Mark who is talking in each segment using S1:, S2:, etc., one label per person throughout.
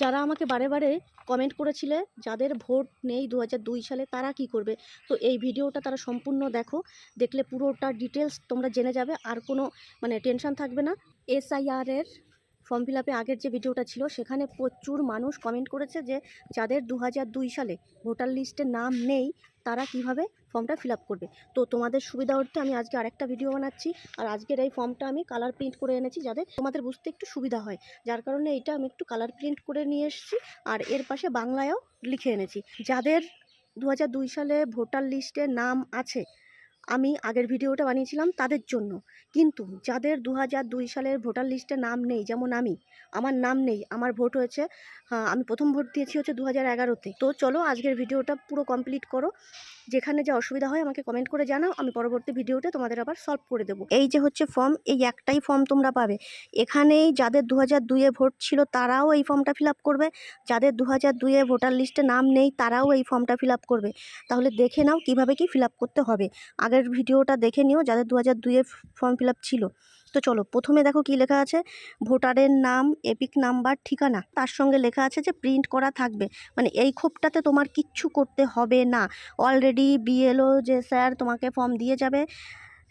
S1: যারা আমাকে বারে বারে কমেন্ট করেছিলে, যাদের ভোট নেই দু দুই সালে, তারা কি করবে? তো এই ভিডিওটা তারা সম্পূর্ণ দেখো। দেখলে পুরোটা ডিটেলস তোমরা জেনে যাবে, আর কোনো মানে টেনশন থাকবে না। এসআইআরের ফর্ম ফিল আপে আগের যে ভিডিওটা ছিল, সেখানে প্রচুর মানুষ কমেন্ট করেছে যে, যাদের দু সালে ভোটার লিস্টে নাম নেই তারা কীভাবে ফর্মটা ফিল করবে। তো তোমাদের সুবিধা অর্থে আমি আজকে আরেকটা ভিডিও বানাচ্ছি। আর আজকের এই ফর্মটা আমি কালার প্রিন্ট করে এনেছি যাতে তোমাদের বুঝতে একটু সুবিধা হয়। যার কারণে এটা আমি একটু কালার প্রিন্ট করে নিয়ে এসেছি আর এর পাশে বাংলায়ও লিখে এনেছি। যাদের দু সালে ভোটার লিস্টে নাম আছে আমি আগের ভিডিওটা বানিয়েছিলাম তাদের জন্য। কিন্তু যাদের দু দুই সালের ভোটার লিস্টে নাম নেই যেমন আমি আমার নাম নেই আমার ভোট হয়েছে হ্যাঁ, আমি প্রথম ভোট দিয়েছি হচ্ছে দু হাজার এগারোতে তো চলো আজকের ভিডিওটা পুরো কমপ্লিট করো। যেখানে যা অসুবিধা হয় আমাকে কমেন্ট করে জানাও আমি পরবর্তী ভিডিওতে তোমাদের আবার সলভ করে দেবো। এই যে হচ্ছে ফর্ম এই একটাই ফর্ম তোমরা পাবে। এখানেই যাদের দু হাজার দুইয়ে ভোট ছিল তারাও এই ফর্মটা ফিল আপ করবে। যাদের দু হাজার দুইয়ে ভোটার লিস্টে নাম নেই তারাও এই ফর্মটা ফিল আপ করবে। তাহলে দেখে নাও কীভাবে কি ফিল আপ করতে হবে। আগের ভিডিওটা দেখে নিও, যাদের দু হাজার দুইয়ের ফর্ম ফিল ছিল। তো চলো, প্রথমে দেখো কি লেখা আছে। ভোটারের নাম, এপিক নাম্বার, ঠিকানা। তার সঙ্গে লেখা আছে যে প্রিন্ট করা থাকবে। মানে এই ক্ষোভটাতে তোমার কিচ্ছু করতে হবে না। অলরেডি বিএলও যে স্যার তোমাকে ফর্ম দিয়ে যাবে,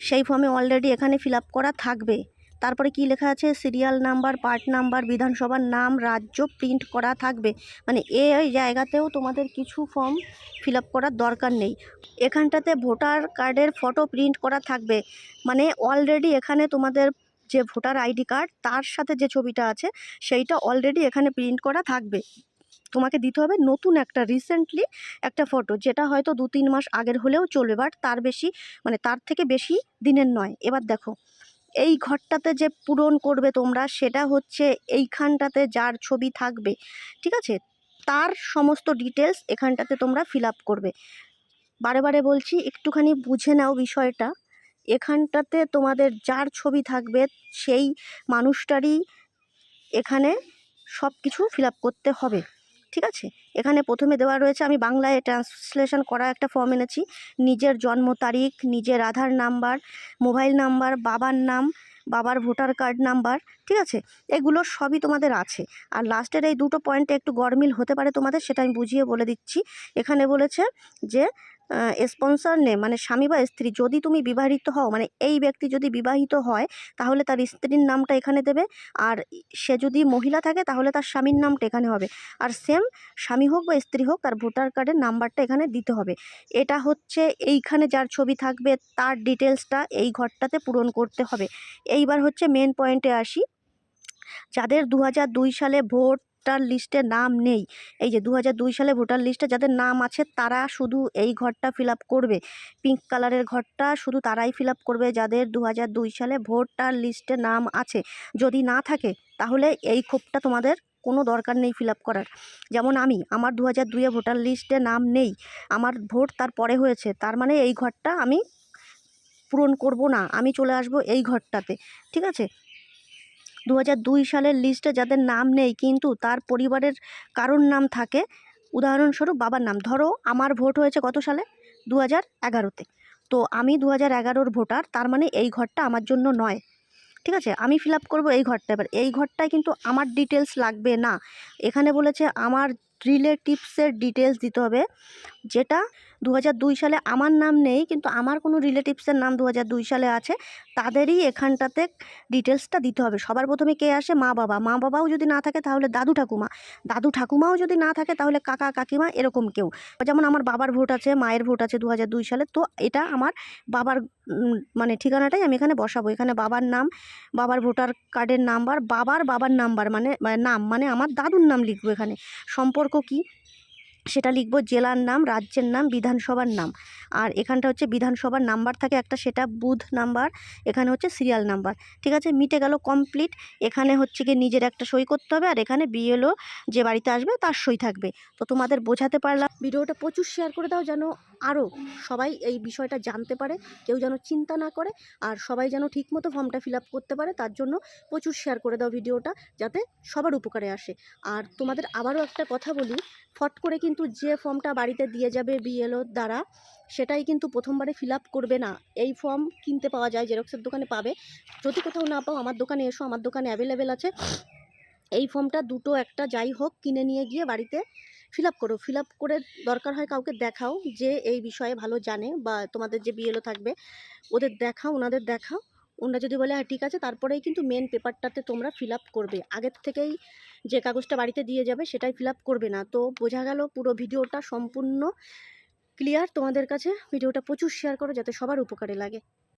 S1: সেই ফর্মে অলরেডি এখানে ফিল করা থাকবে। তারপরে কি লেখা আছে? সিরিয়াল নাম্বার, পার্ট নাম্বার, বিধানসভার নাম, রাজ্য প্রিন্ট করা থাকবে। মানে এই জায়গাতেও তোমাদের কিছু ফর্ম ফিল করার দরকার নেই। এখানটাতে ভোটার কার্ডের ফটো প্রিন্ট করা থাকবে। মানে অলরেডি এখানে তোমাদের যে ভোটার আইডি কার্ড, তার সাথে যে ছবিটা আছে, সেইটা অলরেডি এখানে প্রিন্ট করা থাকবে। তোমাকে দিতে হবে নতুন একটা রিসেন্টলি একটা ফটো যেটা হয়তো দু তিন মাস আগের হলেও চলবে বাট তার বেশি মানে তার থেকে বেশি দিনের নয়। এবার দেখো। এই ঘরটাতে যে পূরণ করবে তোমরা, সেটা হচ্ছে এইখানটাতে যার ছবি থাকবে, ঠিক আছে? তার সমস্ত ডিটেলস এখানটাতে তোমরা ফিল আপ করবে। বারে বারে বলছি, একটুখানি বুঝে নাও বিষয়টা। এখানটাতে তোমাদের যার ছবি থাকবে, সেই মানুষটারই এখানে সব কিছু ফিল আপ করতে হবে। ঠিক আছে? এখানে প্রথমে দেওয়া রয়েছে, আমি বাংলায় ট্রান্সলেশন করা একটা ফর্ম এনেছি। নিজের জন্ম তারিখ, নিজের আধার নাম্বার মোবাইল নাম্বার, বাবার নাম, বাবার ভোটার কার্ড নাম্বার, ঠিক আছে? এগুলো সবই তোমাদের আছে। আর লাস্টের এই দুটো পয়েন্টে একটু গরমিল হতে পারে তোমাদের, সেটা আমি বুঝিয়ে বলে দিচ্ছি। এখানে বলেছে যে স্পন্সর নেম মানে স্বামী বা স্ত্রী, যদি তুমি বিবাহিত হও মানে এই ব্যক্তি যদি বিবাহিত হয়, তাহলে তার স্ত্রীর নামটা এখানে দেবে। আর সে যদি মহিলা থাকে, তাহলে তার স্বামীর নামটা এখানে হবে। আর সেম স্বামী হোক বা স্ত্রী হোক, তার ভোটার কার্ডের নাম্বারটা এখানে দিতে হবে। এটা হচ্ছে এইখানে যার ছবি থাকবে, তার ডিটেলসটা এই ঘরটাতে পূরণ করতে হবে। এইবার হচ্ছে মেন পয়েন্টে আসি। যাদের দু সালে ভোটার লিস্টে নাম নেই। এই যে দু সালে ভোটার লিস্টে যাদের নাম আছে, তারা শুধু এই ঘরটা ফিল করবে। পিঙ্ক কালারের ঘরটা শুধু তারাই ফিল করবে যাদের দু সালে ভোটার লিস্টে নাম আছে। যদি না থাকে, তাহলে এই ক্ষোভটা তোমাদের কোনো দরকার নেই ফিল করার। যেমন আমি, আমার দু হাজার দুইয়ে ভোটার লিস্টে নাম নেই। আমার ভোট তার পরে হয়েছে। তার মানে এই ঘরটা আমি পূরণ করব না। আমি চলে আসব এই ঘরটাতে। ঠিক আছে? দু দুই সালের লিস্টে যাদের নাম নেই কিন্তু তার পরিবারের কারোর নাম থাকে, উদাহরণস্বরূপ বাবার নাম। ধরো আমার ভোট হয়েছে কত সালে? দু হাজার এগারোতে। তো আমি দু হাজার এগারোর ভোটার, তার মানে এই ঘরটা আমার জন্য নয়। ঠিক আছে? আমি ফিল আপ করব এই ঘরটা এবার। এই ঘরটায় কিন্তু আমার ডিটেলস লাগবে না। এখানে বলেছে আমার রিলেটিভসের ডিটেলস দিতে হবে, যেটা দু সালে আমার নাম নেই, কিন্তু আমার কোনো রিলেটিভসের নাম দু সালে আছে। তাদেরই এখানটাতে ডিটেলসটা দিতে হবে। সবার প্রথমে কে আসে? মা বাবা। মা বাবাও যদি না থাকে, তাহলে দাদু ঠাকুমা। দাদু ঠাকুমাও যদি না থাকে, তাহলে কাকা, কাকিমা এরকম কেউ। যেমন আমার বাবার ভোট আছে, মায়ের ভোট আছে দু সালে, তো এটা আমার বাবার মানে ঠিকানাটাই আমি এখানে বসাবো। এখানে বাবার নাম, বাবার ভোটার কার্ডের নাম্বার বাবার বাবার নাম্বার মানে মানে নাম মানে আমার দাদুর নাম লিখব এখানে। সম্পর্ক কি? সেটা লিখব জেলার নাম, রাজ্যের নাম, বিধানসভার নাম। আর এখানটা হচ্ছে বিধানসভার নাম্বার থাকে একটা, সেটা বুথ নাম্বার, এখানে হচ্ছে সিরিয়াল নাম্বার। ঠিক আছে? মিটে গেল কমপ্লিট। এখানে হচ্ছে গিয়ে নিজের একটা সই করতে হবে, আর এখানে বিএলও যে বাড়িতে আসবে তার সই থাকবে। তো তোমাদের বোঝাতে পারলাম। ভিডিওটা প্রচুর শেয়ার করে দাও যেন আরও সবাই এই বিষয়টা জানতে পারে, কেউ যেন চিন্তা না করে, আর সবাই যেন ঠিকমতো ফর্মটা ফিল আপ করতে পারে, তার জন্য প্রচুর শেয়ার করে দাও ভিডিওটা, যাতে সবার উপকারে আসে। আর তোমাদের আবারও একটা কথা বলি, ফট করে কিন্তু যে ফর্মটা বাড়িতে দিয়ে যাবে বিএলওর দ্বারা, সেটাই কিন্তু প্রথমবারে ফিল আপ করবে না। এই ফর্ম কিনতে পাওয়া যায় জেরক্সের দোকানে পাবে। যদি কোথাও না পাও, আমার দোকানে এসো, আমার দোকানে অ্যাভেলেবেল আছে। এই ফর্মটা দুটো একটা যাই হোক, কিনে নিয়ে গিয়ে বাড়িতে ফিল আপ করো। ফিল আপ করে দরকার হয় কাউকে দেখাও যে এই বিষয়ে ভালো জানে বা তোমাদের যে বিএলও থাকবে, ওদের দেখাও, ওনাদের দেখাও। ওনারা যদি বলে হ্যাঁ ঠিক আছে। তারপরেই কিন্তু মেন পেপারটাতে তোমরা ফিল আপ করবে। আগের থেকেই যে কাগজটা বাড়িতে দিয়ে যাবে, সেটাই ফিল আপ করবে না। তো বোঝা গেল পুরো ভিডিওটা সম্পূর্ণ ক্লিয়ার তোমাদের কাছে ভিডিওটা প্রচুর শেয়ার করো, যাতে সবার উপকারে লাগে।